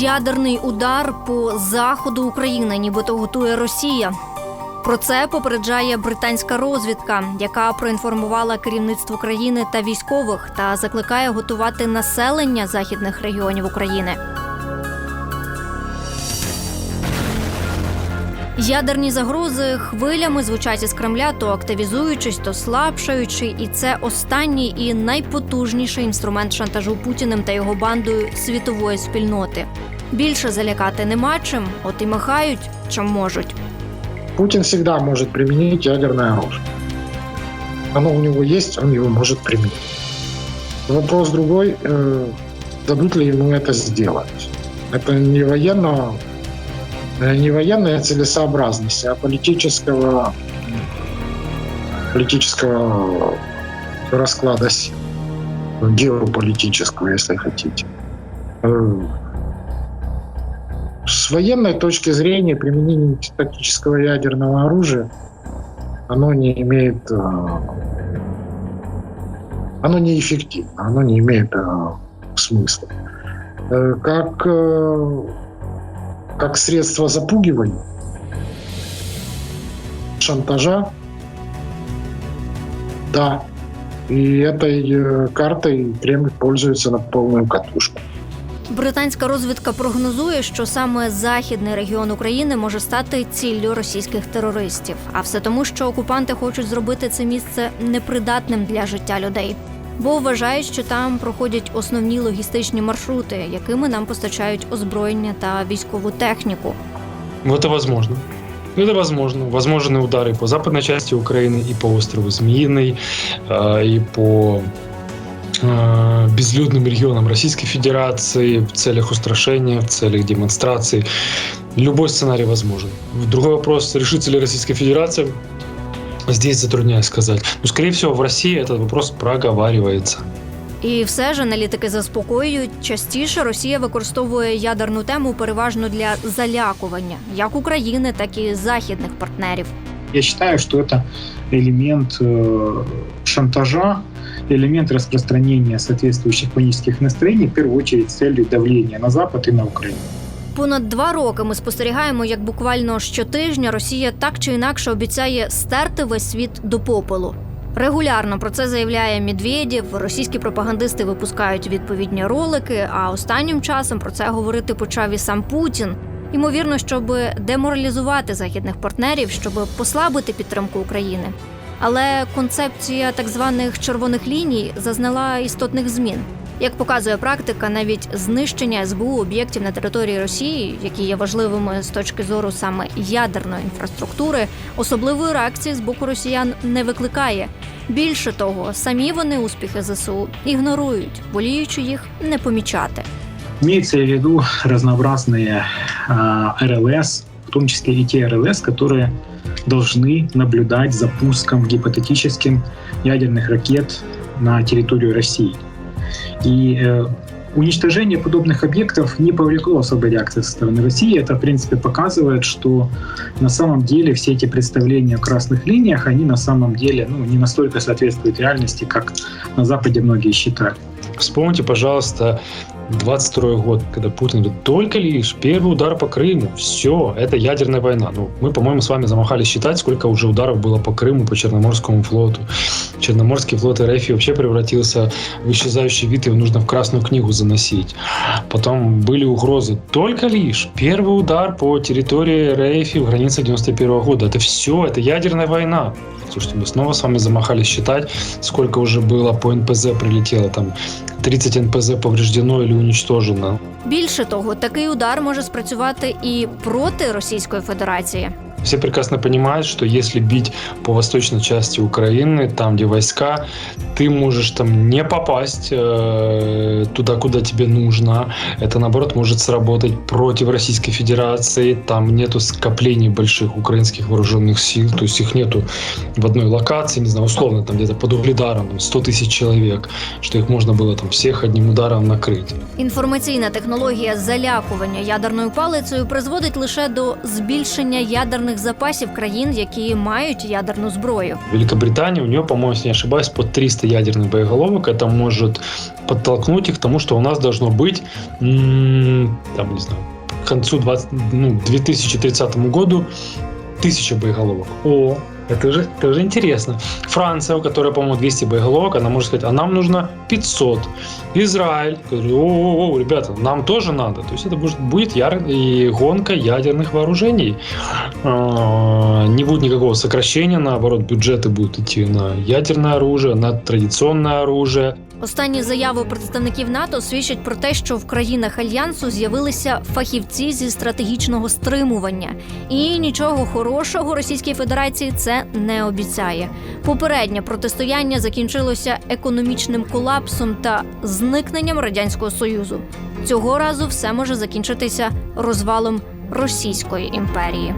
Ядерний удар по заходу України, нібито готує Росія. Про це попереджає британська розвідка, яка проінформувала керівництво країни та військових та закликає готувати населення західних регіонів України. Ядерні загрози хвилями звучать із Кремля, то активізуючись, то слабшаючи, і це останній і найпотужніший інструмент шантажу Путіним та його бандою світової спільноти. Більше залякати нема чим, от і махають, чим можуть. Путин всегда может применить ядерное оружие. Оно у него есть, он его может применить. Вопрос другой, э, дадут ли ему это сделать. Это не военно, э, не военная целесообразность, а политического, политического расклада сил. Геополитического, если хотите. Э, с военной точки зрения применение тактического ядерного оружия оно не имеет э, оно неэффективно, оно не имеет э, смысла. Э, Как, э, как средство запугивания, шантажа, да. И этой э, картой Кремль пользуется на полную катушку. Британська розвідка прогнозує, що саме західний регіон України може стати ціллю російських терористів. А все тому, що окупанти хочуть зробити це місце непридатним для життя людей Бо вважають, що там проходять основні логістичні маршрути, якими нам постачають озброєння та військову техніку. Ну, это возможно. Ну, Это возможно. Возможны удары по западной части Украины и по острову Змеиный, э, и по э, безлюдным регионам Российской Федерации в целях устрашения, в целях демонстраций. Любой сценарий возможен. Другой вопрос, решится ли Российская Федерация, здесь затрудняюсь сказать. Но, скорее всего, в России этот вопрос проговаривается. І все ж аналітики заспокоюють, частіше Росія використовує ядерну тему переважно для залякування як України, так і західних партнерів. Я считаю, что это элемент э, шантажа, элемент распространения соответствующих панических настроений, в первую очередь с целью давления на Запад и на Украину. Понад два роки ми спостерігаємо, як буквально щотижня Росія так чи інакше обіцяє стерти весь світ до попелу. Регулярно про це заявляє Медведєв. Російські пропагандисти випускають відповідні ролики. А останнім часом про це говорити почав і сам Путін. Ймовірно, щоб деморалізувати західних партнерів, щоб послабити підтримку України. Але концепція так званих червоних ліній зазнала істотних змін. Як показує практика, навіть знищення СБУ об'єктів на території Росії, які є важливими з точки зору саме ядерної інфраструктури, особливої реакції з боку росіян не викликає. Більше того, самі вони успіхи ЗСУ ігнорують, воліючи їх не помічати. Имеется в виду разнообразные а, РЛС, в том числе и те РЛС, которые должны наблюдать за пуском гипотетическим ядерных ракет на территорию России. И э, уничтожение подобных объектов не повлекло особой реакции со стороны России. Это, в принципе, показывает, что на самом деле все эти представления о красных линиях, они на самом деле ну, не настолько соответствуют реальности, как на Западе многие считают. Вспомните, пожалуйста, 22 год, когда Путин говорит, только лишь первый удар по Крыму, все, это ядерная война. Ну, мы, по-моему, с вами замахали считать, сколько уже ударов было по Крыму, по Черноморскому флоту. Черноморский флот РФ вообще превратился в исчезающий вид, его нужно в Красную книгу заносить. Потом были угрозы, только лишь первый удар по территории РФ в границах 91 года. Это все, это ядерная война. Слушайте, мы снова с вами замахали считать, сколько уже было по НПЗ прилетело, там 30 НПЗ повреждено или уничтожено. Більше того, такий удар може спрацювати і проти Російської Федерації. Все прекрасно понимают, что если бить по восточной части Украины, там, где войска, ты можешь там не попасть э, туда, куда тебе нужно. Это, наоборот, может сработать против Российской Федерации. Там нету скоплений больших украинских вооруженных сил, то есть их нету в одной локации, не знаю, условно, там где-то под Угледаром, там 100 тысяч человек, что их можно было там всех одним ударом накрыть. Інформаційна технологія залякування ядерною палицею призводить лише до збільшення ядерної ядерних запасів країн, які мають ядерну зброю. Великобритания, у нее, по-моему, если не ошибаюсь, под 300 ядерных боеголовок. Это может подтолкнуть их к тому, что у нас должно быть, м, там, не знаю, к концу 20, ну, 2030 году тысяча боеголовок. О, это уже, это уже интересно. Франция, у которой, по-моему, 200 боеголовок, она может сказать, а нам нужно 500. Израиль, который, о, ребята, нам тоже надо. То есть это будет, будет яр... и гонка ядерных вооружений. А, Не будет никакого сокращения, наоборот, бюджеты будут идти на ядерное оружие, на традиционное оружие. Останні заяви представників НАТО свідчать про те, що в країнах альянсу з'явилися фахівці зі стратегічного стримування, і нічого хорошого Російській Федерації це не обіцяє. Попереднє протистояння закінчилося економічним колапсом та зникненням радянського союзу. Цього разу все може закінчитися розвалом Російської імперії.